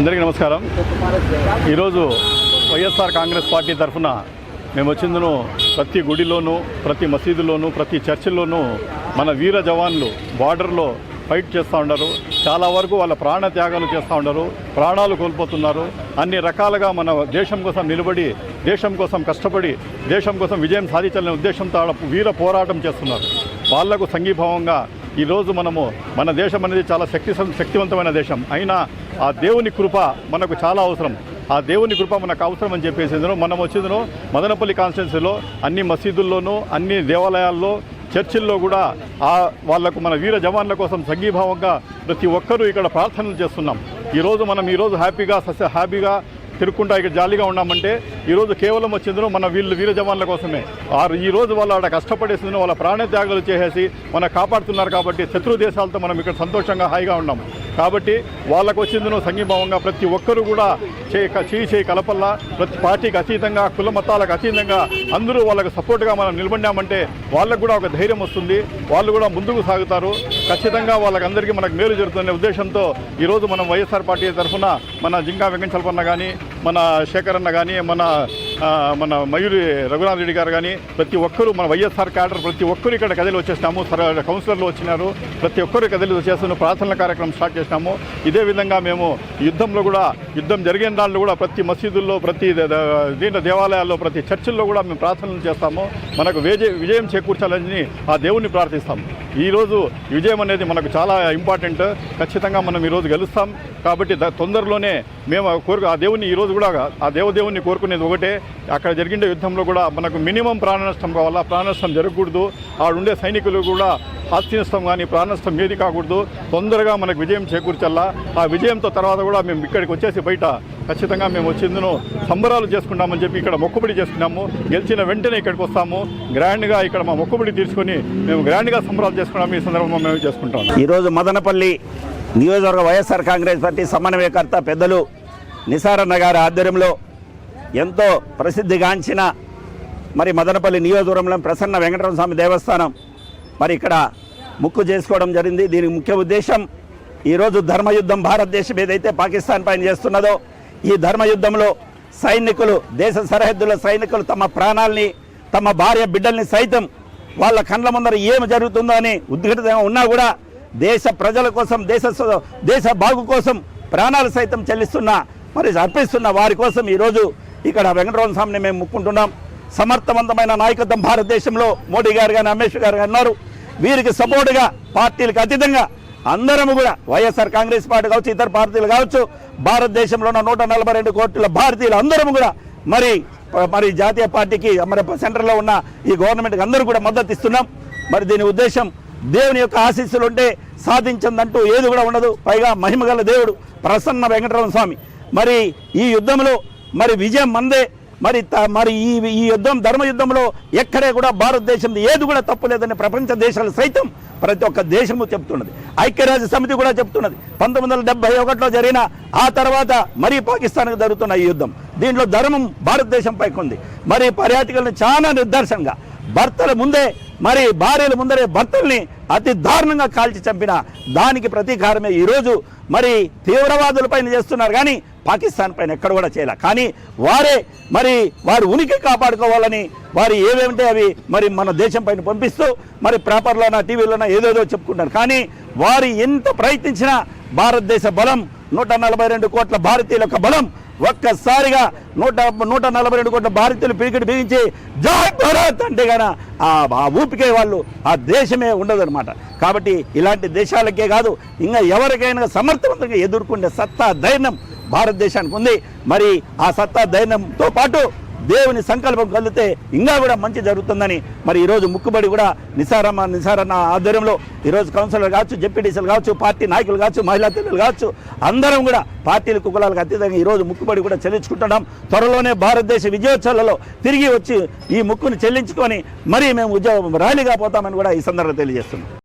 అందరికీ నమస్కారం. ఈరోజు వైఎస్ఆర్ కాంగ్రెస్ పార్టీ తరఫున మేము వచ్చిందను ప్రతి గుడిలోనూ ప్రతి మసీదులోనూ ప్రతి చర్చిల్లోనూ మన వీర జవాన్లు బార్డర్లో ఫైట్ చేస్తూ ఉన్నారు. చాలా వరకు వాళ్ళ ప్రాణ త్యాగాలు చేస్తూ ఉన్నారు. ప్రాణాలు కోల్పోతున్నారు. అన్ని రకాలుగా మన దేశం కోసం నిలబడి దేశం కోసం కష్టపడి దేశం కోసం విజయం సాధించాలనే ఉద్దేశంతో వీర పోరాటం చేస్తున్నారు. వాళ్ళకు సంఘీభావంగా ఈరోజు మనము మన దేశం అనేది చాలా శక్తి శక్తివంతమైన దేశం. అయినా ఆ దేవుని కృప మనకు చాలా అవసరం. ఆ దేవుని కృప మనకు అవసరం అని చెప్పేసి మనం వచ్చిందను మదనపల్లి కాన్స్టిట్యున్సీలో అన్ని మసీదుల్లోనూ అన్ని దేవాలయాల్లో చర్చిల్లో కూడా ఆ వాళ్ళకు మన వీర జవాన్ల కోసం సంఘీభావంగా ప్రతి ఒక్కరూ ఇక్కడ ప్రార్థనలు చేస్తున్నాం. ఈరోజు మనం ఈరోజు హ్యాపీగా సస్య హ్యాపీగా తిరుక్కుంటా ఇక్కడ జాలీగా ఉన్నామంటే ఈరోజు కేవలం వచ్చిందో మన వీళ్ళు వీర జవాన్ల కోసమే. ఆ ఈ రోజు వాళ్ళు ఆడ కష్టపడేసిందో వాళ్ళ ప్రాణత్యాగాలు చేసేసి మన కాపాడుతున్నారు కాబట్టి శత్రు దేశాలతో మనం ఇక్కడ సంతోషంగా హాయిగా ఉన్నాం. కాబట్టి వాళ్ళకు వచ్చిందనో సంఘీభావంగా ప్రతి ఒక్కరూ కూడా చేయి చేయి చేయి కలపల్లా ప్రతి పార్టీకి అతీతంగా కుల మతాలకు అతీతంగా అందరూ వాళ్ళకు సపోర్ట్గా మనం నిలబడినామంటే వాళ్ళకు కూడా ఒక ధైర్యం వస్తుంది. వాళ్ళు కూడా ముందుకు సాగుతారు. ఖచ్చితంగా వాళ్ళకందరికీ మనకు మేలు జరుగుతుందనే ఉద్దేశంతో ఈరోజు మనం వైఎస్ఆర్ పార్టీ తరఫున మన జింకా వెంకటచలపన్న కానీ మన శేఖర్ అన్న కానీ మన మన మయూరి రఘునాథ్ రెడ్డి గారు కానీ ప్రతి ఒక్కరూ మన వైఎస్ఆర్ క్యాడర్ ప్రతి ఒక్కరు ఇక్కడ కదిలి వచ్చేసినాము. కౌన్సిలర్లు వచ్చినారు. ప్రతి ఒక్కరు కదిలి చేస్తున్న ప్రార్థనల కార్యక్రమం స్టార్ట్ చేసినాము. ఇదే విధంగా మేము యుద్ధంలో కూడా యుద్ధం జరిగిన దాంట్లో కూడా ప్రతి మసీదుల్లో ప్రతి ద- దీంట్లో దేవాలయాల్లో ప్రతి చర్చిల్లో కూడా మేము ప్రార్థనలు చేస్తాము. మనకు విజయ విజయం చేకూర్చాలని ఆ దేవుణ్ణి ప్రార్థిస్తాము. ఈరోజు విజయం అనేది మనకు చాలా ఇంపార్టెంట్. ఖచ్చితంగా మనం ఈరోజు గెలుస్తాం. కాబట్టి తొందరలోనే మేము ఆ కోరుకు ఆ దేవుని ఈరోజు కూడా ఆ దేవదేవుని కోరుకునేది ఒకటే. అక్కడ జరిగిన యుద్ధంలో కూడా మనకు మినిమం ప్రాణ నష్టం కావాలా? ప్రాణ నష్టం జరగకూడదు. ఆడుండే సైనికులు కూడా ఆస్తి నష్టం కానీ ప్రాణ నష్టం ఏది కాకూడదు. తొందరగా మనకు విజయం చేకూర్చల్లా ఆ విజయంతో తర్వాత కూడా మేము ఇక్కడికి వచ్చేసి బయట ఖచ్చితంగా మేము వచ్చిందును సంబరాలు చేసుకుంటామని చెప్పి ఇక్కడ మొక్కుబడి చేసుకున్నాము. గెలిచిన వెంటనే ఇక్కడికి వస్తాము. గ్రాండ్గా ఇక్కడ మా మొక్కుబడి తీర్చుకొని మేము గ్రాండ్గా సంబరాలు చేసుకున్నాము. ఈ సందర్భంగా మేము చేసుకుంటాం. ఈరోజు మదనపల్లి నియోజకవర్గ వైఎస్ఆర్ కాంగ్రెస్ పార్టీ సమన్వయకర్త పెద్దలు నిసారన్న గారి ఆధ్వర్యంలో ఎంతో ప్రసిద్ధిగాంచిన మరి మదనపల్లి నియోజకవర్గంలో ప్రసన్న వెంకటరమణ స్వామి దేవస్థానం మరి ఇక్కడ ముక్కు చేసుకోవడం జరిగింది. దీనికి ముఖ్య ఉద్దేశం ఈరోజు ధర్మయుద్ధం భారతదేశం ఏదైతే పాకిస్తాన్ పైన చేస్తున్నదో ఈ ధర్మయుద్ధంలో సైనికులు దేశ సరిహద్దుల సైనికులు తమ ప్రాణాల్ని తమ భార్య బిడ్డల్ని సైతం వాళ్ళ కండ్ల ముందర ఏమి జరుగుతుందో అని ఉద్ఘాటంగా ఉన్నా కూడా దేశ ప్రజల కోసం దేశ దేశ బాగు కోసం ప్రాణాలు సైతం చెల్లిస్తున్న మరి అర్పిస్తున్న వారి కోసం ఈరోజు ఇక్కడ వెంకటరమణ స్వామిని మేము ముక్కుంటున్నాం. సమర్థవంతమైన నాయకత్వం భారతదేశంలో మోడీ గారు కానీ అమిత్ గారు కానీ అన్నారు వీరికి సపోర్టుగా పార్టీలకు అతీతంగా అందరము కూడా వైఎస్ఆర్ కాంగ్రెస్ పార్టీ కావచ్చు ఇతర పార్టీలు కావచ్చు భారతదేశంలో ఉన్న నూట నలభై రెండు కోట్ల భారతీయులు అందరము కూడా మరి మరి జాతీయ పార్టీకి మరి సెంటర్లో ఉన్న ఈ గవర్నమెంట్కి అందరూ కూడా మద్దతు ఇస్తున్నాం. మరి దీని ఉద్దేశం దేవుని యొక్క ఆశీస్సులు ఉంటే సాధించిందంటూ ఏది కూడా ఉండదు. పైగా మహిమగల దేవుడు ప్రసన్న వెంకటరమణ స్వామి. మరి ఈ యుద్ధంలో మరి విజయం మందే మరి త- మరి ఈ ఈ యుద్ధం ధర్మ యుద్ధంలో ఎక్కడే కూడా భారతదేశం ఏది కూడా తప్పు లేదని ప్రపంచ దేశాలు సైతం ప్రతి ఒక్క దేశము చెప్తున్నది. ఐక్యరాజ్య సమితి కూడా చెప్తున్నది. పంతొమ్మిది వందల డెబ్బై ఒకటిలో జరిగిన ఆ తర్వాత మరీ పాకిస్తాన్కి జరుగుతున్న ఈ యుద్ధం. దీంట్లో ధర్మం భారతదేశం పైకి ఉంది మరి పర్యాటకులను చాలా నిర్దర్శనంగా భర్తల ముందే మరి భార్యల ముందరే భర్తల్ని అతి దారుణంగా కాల్చి చంపిన దానికి ప్రతీకారమే ఈరోజు మరి తీవ్రవాదుల పైన చేస్తున్నారు కానీ పాకిస్తాన్ పైన ఎక్కడ కూడా చేయాల. కానీ వారే మరి వారి ఉనికి కాపాడుకోవాలని వారు ఏవేమిటే అవి మరి మన దేశం పైన పంపిస్తూ మరి పేపర్లోన టీవీలోన ఏదేదో చెప్పుకుంటారు. కానీ వారు ఎంత ప్రయత్నించినా భారతదేశ బలం నూట నలభై రెండు కోట్ల భారతీయుల యొక్క బలం ఒక్కసారిగా నూట నూట నలభై రెండు కోట్ల భారతీయులు పీకిటి బిగించి జాయ్ భారత్ అంటే గాన ఆ ఆ ఊపికే వాళ్ళు ఆ దేశమే ఉండదన్నమాట. కాబట్టి ఇలాంటి దేశాలకే కాదు ఇంకా ఎవరికైనా సమర్థవంతంగా ఎదుర్కొనే సత్తా ధైర్యం భారతదేశానికి ఉంది. మరి ఆ సత్తా ధైర్యంతో పాటు దేవుని సంకల్పం కలిగితే ఇంకా కూడా మంచి జరుగుతుందని మరి ఈరోజు ముక్కుబడి కూడా నిసారమ్మ నిసారన్న ఆధ్వర్యంలో ఈరోజు కౌన్సిలర్ కావచ్చు జెడ్పీటీసీలు కావచ్చు పార్టీ నాయకులు కావచ్చు మహిళా తల్లులు కావచ్చు అందరం కూడా పార్టీలు కులాలకు అతీతంగా ఈరోజు ముక్కుబడి కూడా చెల్లించుకుంటున్నాం. త్వరలోనే భారతదేశ విజయోత్సవాలలో తిరిగి వచ్చి ఈ ముక్కును చెల్లించుకొని మరి మేము ఉద్యోగం ర్యాలీగా పోతామని కూడా ఈ సందర్భంగా తెలియజేస్తున్నాం.